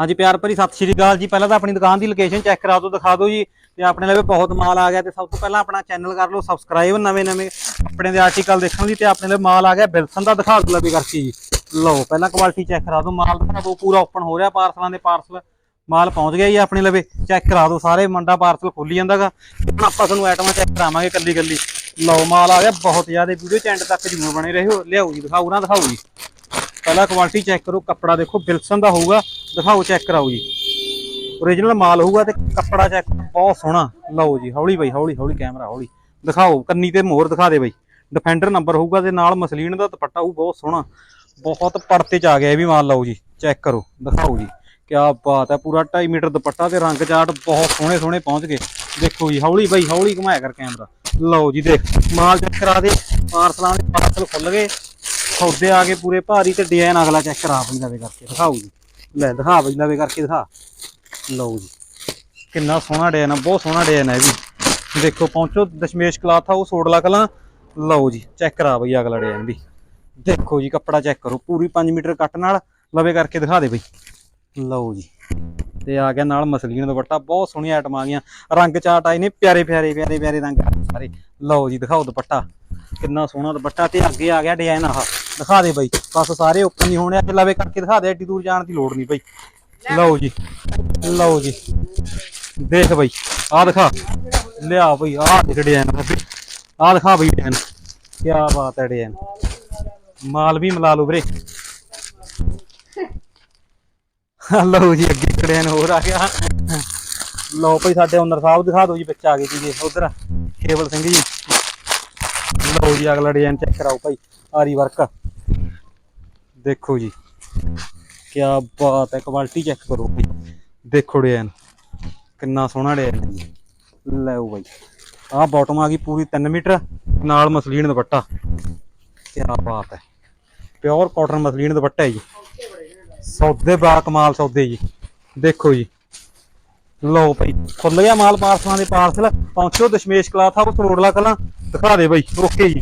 ਹਾਂਜੀ ਪਿਆਰ ਭਰੀ ਸਤਿ ਸ਼੍ਰੀ ਅਕਾਲ ਜੀ। ਪਹਿਲਾਂ ਤਾਂ ਆਪਣੀ ਦੁਕਾਨ ਦੀ ਲੋਕੇਸ਼ਨ ਚੈੱਕ ਕਰਾ ਦਿਓ, ਦਿਖਾ ਦਿਓ ਜੀ। ਤੇ ਆਪਣੇ ਲਈ ਬਹੁਤ ਮਾਲ ਆ ਗਿਆ ਤੇ ਸਭ ਤੋਂ ਪਹਿਲਾਂ ਆਪਣਾ ਚੈਨਲ ਕਰ ਲਓ ਸਬਸਕ੍ਰਾਈਬ ਨਵੇਂ ਨਵੇਂ ਆਪਣੇ ਦੇ ਆਰਟੀਕਲ ਦੇਖਣ ਲਈ ਤੇ ਆਪਣੇ ਲਈ ਮਾਲ ਆ ਗਿਆ ਬਿਲਸਨ ਦਾ ਦਿਖਾ ਦਿਓ ਲੱਭੀ ਕਰਕੇ ਜੀ। ਲਓ, ਪਹਿਲਾਂ ਕੁਆਲਿਟੀ ਚੈੱਕ ਕਰਾ ਦਿਓ, ਮਾਲ ਦਿਖਾ ਦਿਓ, ਪੂਰਾ ਓਪਨ ਹੋ ਰਿਹਾ ਪਾਰਸਲਾਂ ਦੇ ਪਾਰਸਲ ਮਾਲ ਪਹੁੰਚ ਗਿਆ ਜੀ ਆਪਣੇ ਲਵੇ ਚੈੱਕ ਕਰਾ ਦਿਓ ਸਾਰੇ, ਮੰਡਾ ਪਾਰਸਲ ਖੁੱਲੀ ਜਾਂਦਾਗਾ। ਹੁਣ ਆਪਾਂ ਤੁਹਾਨੂੰ ਆਈਟਮਾਂ ਚੈੱਕ ਕਰਾਵਾਂਗੇ ਕੱਲੀ ਕੱਲੀ ਲਓ, ਮਾਲ ਆ ਗਿਆ, ਬਹੁਤ ਜ਼ਿਆਦਾ ਵੀਡੀਓ ਚੈਂਡ ਤੱਕ ਜਰੂਰ ਬਣੇ ਰਹੋ, ਲਿਆਓ ਜੀ, ਦਿਖਾਓ ਨਾ, ਦਿਖਾਓ ਜੀ। ਪਹਿਲਾਂ ਕੁਆਲਿਟੀ ਚੈੱਕ ਕਰੋ, ਕੱਪੜਾ ਦੇਖੋ ਬਿਲਸਨ ਦਾ ਹੋਊਗਾ, ਦਿਖਾਓ ਚੈੱਕ ਕਰਾਓ ਜੀ। ਓਰੀਜਨਲ ਮਾਲ ਹੋਊਗਾ ਤੇ ਕੱਪੜਾ ਚੈੱਕ ਬਹੁਤ ਸੋਹਣਾ। ਲਓ ਜੀ, ਹੌਲੀ ਬਾਈ, ਹੌਲੀ ਹੌਲੀ ਕੈਮਰਾ ਹੌਲੀ। ਦਿਖਾਓ, ਕੰਨੀ ਤੇ ਮੋਹਰ ਦਿਖਾ ਦੇ ਬਾਈ। ਡਿਫੈਂਡਰ ਨੰਬਰ ਹੋਊਗਾ ਤੇ ਨਾਲ ਮਸਲੀਨ ਦਾ ਦੁਪੱਟਾ ਹੋਊ, ਬਹੁਤ ਸੋਹਣਾ। ਬਹੁਤ ਪਰਤੇ ਚ ਆ ਗਿਆ ਇਹ ਵੀ ਮਾਲ, ਲਓ ਜੀ ਚੈੱਕ ਕਰੋ, ਦਿਖਾਓ ਜੀ। ਕੀ ਬਾਤ ਹੈ, ਪੂਰਾ 2.5 ਮੀਟਰ ਦੁਪੱਟਾ ਤੇ ਰੰਗ ਚਾਟ ਬਹੁਤ ਸੋਹਣੇ ਸੋਹਣੇ ਪਹੁੰਚ ਗਏ। ਦੇਖੋ ਜੀ, ਹੌਲੀ ਬਾਈ, ਹੌਲੀ ਘੁਮਾਇਆ ਕਰ ਕੈਮਰਾ ਲਓ ਜੀ, ਦੇਖ, ਮਾਲ ਚੈੱਕ ਕਰਾ ਦੇ ਪਾਰਸਲਾਂ ਦੇ ਪਾਰਸਲ ਖੁੱਲ ਗਏ। ਸੌਦੇ ਆ ਕੇ ਪੂਰੇ ਭਾਰੀ ਤੇ ਡਿਜ਼ਾਈਨ ਅਗਲਾ ਚੈੱਕ ਕਰਾ ਆਪਣੀ ਲਵੇ ਕਰਕੇ, ਦਿਖਾਓ ਜੀ। ਲੈ, ਦਿਖਾ ਬਈ ਲਵੇ ਕਰਕੇ ਦਿਖਾ। ਲਓ ਜੀ। ਕਿੰਨਾ ਸੋਹਣਾ ਡਿਜ਼ਾਈਨ ਆ, ਬਹੁਤ ਸੋਹਣਾ ਡਿਜ਼ਾਈਨ ਹੈ ਇਹ ਵੀ। ਦੇਖੋ, ਪਹੁੰਚੋ ਦਸ਼ਮੇਸ਼ ਕਲਾਥ ਆ ਉਹ ਸੋੜਲਾ ਕਲਾਂ। ਲਓ ਜੀ ਚੈੱਕ ਕਰਾ ਬਈ ਅਗਲਾ ਡਿਜ਼ਾਈਨ ਵੀ। ਦੇਖੋ ਜੀ, ਕੱਪੜਾ ਚੈੱਕ ਕਰੋ। ਪੂਰੀ 5 ਮੀਟਰ ਕੱਟ ਨਾਲ ਲਵੇ ਕਰਕੇ ਦਿਖਾ ਦੇ ਬਈ। ਲਓ ਜੀ। ਤੇ ਆ ਗਿਆ ਨਾਲ ਮਸਲੀਨ ਦੁਪੱਟਾ, ਬਹੁਤ ਸੋਹਣੀਆਂ ਆਈਟਮਾਂ ਆ ਗਈਆਂ। ਰੰਗ ਚਾਟ ਆਏ ਨੇ, ਪਿਆਰੇ ਪਿਆਰੇ ਪਿਆਰੇ ਪਿਆਰੇ ਰੰਗ ਸਾਰੇ। ਲਓ ਜੀ, ਦਿਖਾਓ ਦੁਪੱਟਾ। ਕਿੰਨਾ ਸੋਹਣਾ ਦੁਪੱਟਾ ਤੇ ਅੱਗੇ ਆ ਗਿਆ ਡਿਜ਼ਾਈਨ ਆਹ। ਦਿਖਾ ਦੇ ਬਾਈ। ਬਸ ਸਾਰੇ ਓਪਨ ਹੀ ਹੋਣੇ ਆ ਤੇ ਲਵੇ ਕਰਕੇ ਦਿਖਾ ਦੇ, ਐਡੀ ਦੂਰ ਜਾਣ ਦੀ ਲੋੜ ਨਹੀਂ ਬਈ। ਲਓ ਜੀ ਲਓ ਜੀ। ਦੇਖ ਬਈ, ਆਹ ਦਿਖਾ। ਲਿਆ ਬਈ ਆ ਦੇਖ ਡਿਜ਼ਾਈਨ ਆਹ ਦਿਖਾ ਬਈ ਡਿਜ਼ਾਈਨ। ਕੀ ਬਾਤ ਹੈ ਡਿਜ਼ਾਈਨ। ਮਾਲ ਵੀ ਮਿਲਾ ਲਓ ਵੀਰੇ। ਲਓ ਜੀ, ਅੱਗੇ ਡਿਜ਼ਾਈਨ ਹੋਰ ਆ ਗਿਆ। ਲਓ ਭਾਈ ਸਾਡੇ ਓਨਰ ਸਾਹਿਬ ਦਿਖਾ ਦਿਓ ਜੀ, ਵਿੱਚ ਆ ਗਏ ਜੀ ਉਧਰ। ਕੇਵਲ ਸਿੰਘ ਜੀ। ਲਓ ਜੀ, ਅਗਲਾ ਡਿਜ਼ਾਈਨ ਚੈੱਕ ਕਰਾਓ ਭਾਈ ਆਰੀ ਵਰਕ। ਦੇਖੋ ਜੀ। ਕੀ ਬਾਤ ਹੈ ਕੁਆਲਿਟੀ ਚੈੱਕ ਕਰੋ ਦੇਖੋ ਡਿਜ਼ਾਈਨ, ਕਿੰਨਾ ਸੋਹਣਾ ਡਿਜ਼ਾਈਨ ਹੈ ਜੀ। ਲੈਓ ਭਾਈ ਆਹ ਬਾਟਮ ਆ ਗਈ ਪੂਰੀ 3 ਮੀਟਰ, ਨਾਲ ਮਸਲੀਨ ਦੁਪੱਟਾ। ਕੀ ਬਾਤ ਹੈ ਪਿਓਰ ਕਾਟਨ ਮਸਲੀਨ ਦੁਪੱਟਾ ਹੈ ਜੀ। ਸੌਦੇ ਬਾ ਕਮਾਲ ਸੌਦੇ ਜੀ। ਦੇਖੋ ਜੀ, ਲਓ ਭਾਈ ਖੁੱਲ ਗਿਆ ਮਾਲ ਪਾਰਸਲਾਂ ਦੇ ਪਾਰਸਲ ਪਹੁੰਚੋ ਦਸ਼ਮੇਸ਼ ਕਲਾਥ ਆ ਉਹ ਕਲਾਂ, ਦਿਖਾ ਦੇ ਬਾਈ ਓਕੇ ਜੀ।